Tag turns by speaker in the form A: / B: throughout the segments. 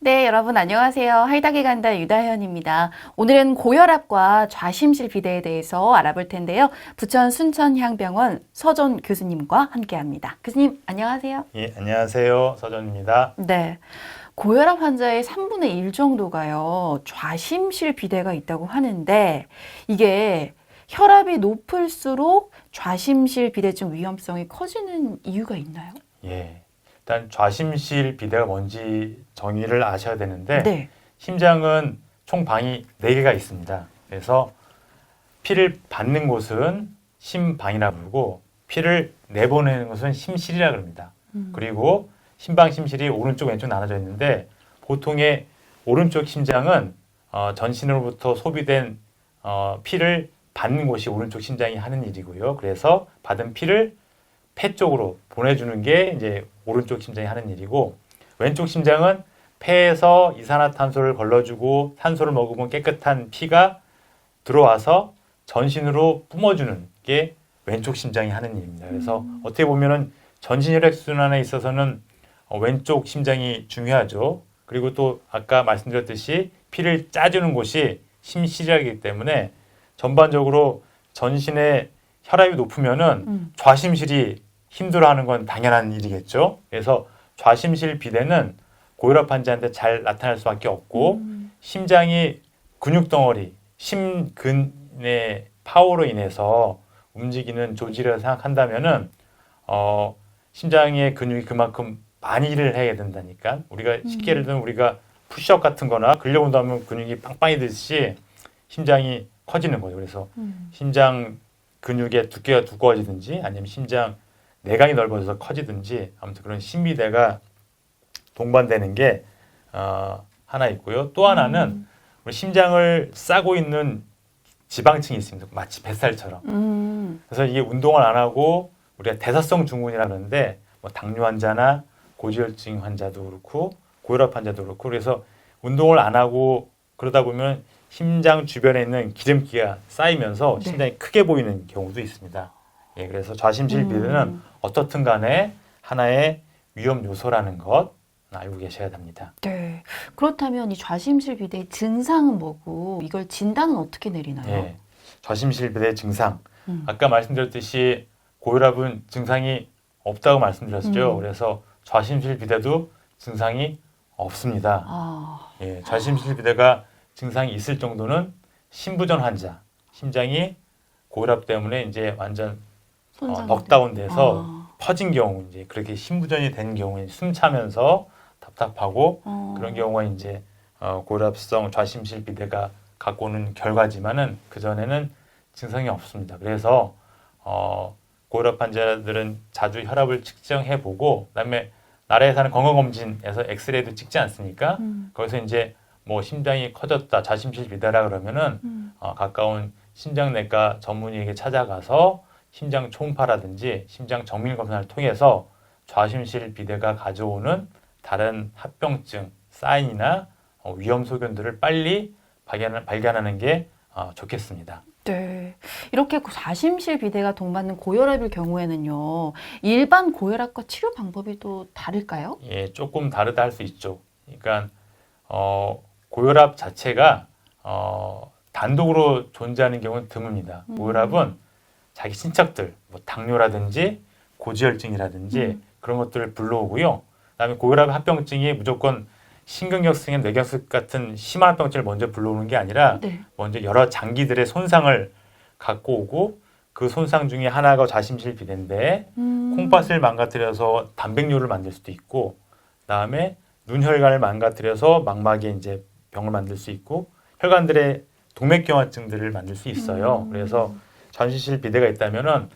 A: 네, 여러분 안녕하세요. 하이닥에 간다 유다현입니다. 오늘은 고혈압과 좌심실 비대에 대해서 알아볼 텐데요. 부천 순천향병원 서전 교수님과 함께합니다. 교수님 안녕하세요.
B: 예, 안녕하세요. 서전입니다.
A: 네. 고혈압 환자의 3분의 1 정도가요, 좌심실 비대가 있다고 하는데, 이게 혈압이 높을수록 좌심실 비대증 위험성이 커지는 이유가 있나요?
B: 예. 일단 좌심실 비대가 뭔지 정의를 아셔야 되는데
A: 네.
B: 심장은 총 방이 4개가 있습니다. 그래서 피를 받는 곳은 심방이라 부르고 피를 내보내는 곳은 심실이라 그럽니다.
A: 음.
B: 그리고 심방 심실이 오른쪽 왼쪽 나눠져 있는데 보통의 오른쪽 심장은 어, 전신으로부터 소비된 어, 피를 받는 곳이 오른쪽 심장이 하는 일이고요. 그래서 받은 피를 폐 쪽으로 보내주는 게 이제 오른쪽 심장이 하는 일이고 왼쪽 심장은 폐에서 이산화탄소를 걸러주고 산소를 먹으면 깨끗한 피가 들어와서 전신으로 뿜어주는 게 왼쪽 심장이 하는 일입니다. 그래서 어떻게 보면은 전신 혈액 순환에 있어서는 어, 왼쪽 심장이 중요하죠. 그리고 또 아까 말씀드렸듯이 피를 짜주는 곳이 심실이기 때문에 전반적으로 전신의 혈압이 높으면은
A: 음.
B: 좌심실이 힘들어하는 건 당연한 일이겠죠. 그래서 좌심실 비대는 고혈압 환자한테 잘 나타날 수밖에 없고
A: 음.
B: 심장이 근육 덩어리, 심근의 파워로 인해서 움직이는 조직이라고 생각한다면은 어, 심장의 근육이 그만큼 많이 일을 해야 된다니까. 우리가 쉽게 예를 들면 우리가 푸시업 같은 거나 근력 운동하면 근육이 빵빵이 듯이 심장이 커지는 거죠. 그래서
A: 음.
B: 심장 근육의 두께가 두꺼워지든지 아니면 심장 내관이 넓어져서 커지든지 아무튼 그런 심비대가 동반되는 게 어, 하나 있고요. 또 하나는 우리 심장을 싸고 있는 지방층이 있습니다. 마치 뱃살처럼.
A: 음.
B: 그래서 이게 운동을 안 하고 우리가 대사성 증후군이라 그러는데 뭐 당뇨 환자나 고지혈증 환자도 그렇고 고혈압 환자도 그렇고 그래서 운동을 안 하고 그러다 보면 심장 주변에 있는 기름기가 쌓이면서
A: 네.
B: 심장이 크게 보이는 경우도 있습니다. 예, 그래서 좌심실
A: 음.
B: 비대는 어떻든 간에 하나의 위험 요소라는 것 알고 계셔야 됩니다.
A: 네. 그렇다면 이 좌심실 비대의 증상은 뭐고 이걸 진단은 어떻게 내리나요?
B: 예, 좌심실 비대 증상
A: 음.
B: 아까 말씀드렸듯이 고혈압은 증상이 없다고 말씀드렸죠.
A: 음.
B: 그래서 좌심실 비대도 증상이 없습니다.
A: 아,
B: 예, 좌심실 비대가 증상이 있을 정도는 심부전 환자, 심장이 고혈압 때문에 이제 완전 어. 넉다운돼서
A: 아.
B: 퍼진 경우 이제 그렇게 심부전이 된 경우에 숨 차면서 답답하고
A: 어.
B: 그런 경우가 이제 어, 고혈압성 좌심실 비대가 갖고 오는 결과지만은 그 전에는 증상이 없습니다. 그래서 어, 고혈압 환자들은 자주 혈압을 측정해 보고 그다음에 나라에 사는 건강검진에서 엑스레이도 찍지 않습니까?
A: 음.
B: 거기서 이제 뭐 심장이 커졌다, 좌심실 비대라 그러면은
A: 음.
B: 어, 가까운 심장내과 전문의에게 찾아가서 심장 초음파라든지 심장 정밀 검사를 통해서 좌심실 비대가 가져오는 다른 합병증 사인이나 어, 위험 소견들을 빨리 발견, 발견하는 게 어, 좋겠습니다.
A: 네. 이렇게 좌심실 비대가 동반된 고혈압일 경우에는요, 일반 고혈압과 치료 방법이 또 다를까요?
B: 예, 조금 다르다 할 수 있죠. 그러니까 어, 고혈압 자체가 어, 단독으로 존재하는 경우는 드뭅니다.
A: 음.
B: 고혈압은 자기 친척들, 뭐 당뇨라든지 고지혈증이라든지
A: 음.
B: 그런 것들을 불러오고요. 그다음에 고혈압 합병증이 무조건 심근경색이나 뇌경색 같은 심한 합병증을 먼저 불러오는 게 아니라
A: 네.
B: 먼저 여러 장기들의 손상을 갖고 오고 그 손상 중에 하나가 좌심실 비대인데
A: 음.
B: 콩팥을 망가뜨려서 단백뇨를 만들 수도 있고 그다음에 눈혈관을 망가뜨려서 망막에 이제 병을 만들 수 있고 혈관들의 동맥경화증들을 만들 수 있어요.
A: 음.
B: 그래서 좌심실 비대가 있다면은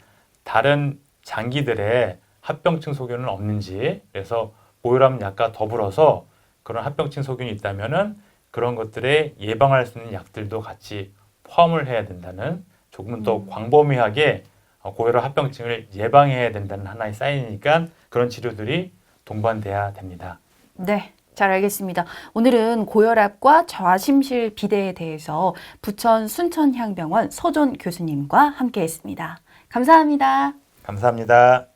B: 다른 장기들의 합병증 소견은 없는지 그래서 고혈압 약과 더불어서 그런 합병증 소견이 있다면은 그런 것들에 예방할 수 있는 약들도 같이 포함을 해야 된다는 조금은 더
A: 음.
B: 광범위하게 어, 고혈압 합병증을 예방해야 된다는 하나의 사인이니까 그런 치료들이 동반돼야 됩니다.
A: 네. 잘 알겠습니다. 오늘은 고혈압과 좌심실 비대에 대해서 부천 순천향병원 서존 교수님과 함께 했습니다. 감사합니다.
B: 감사합니다.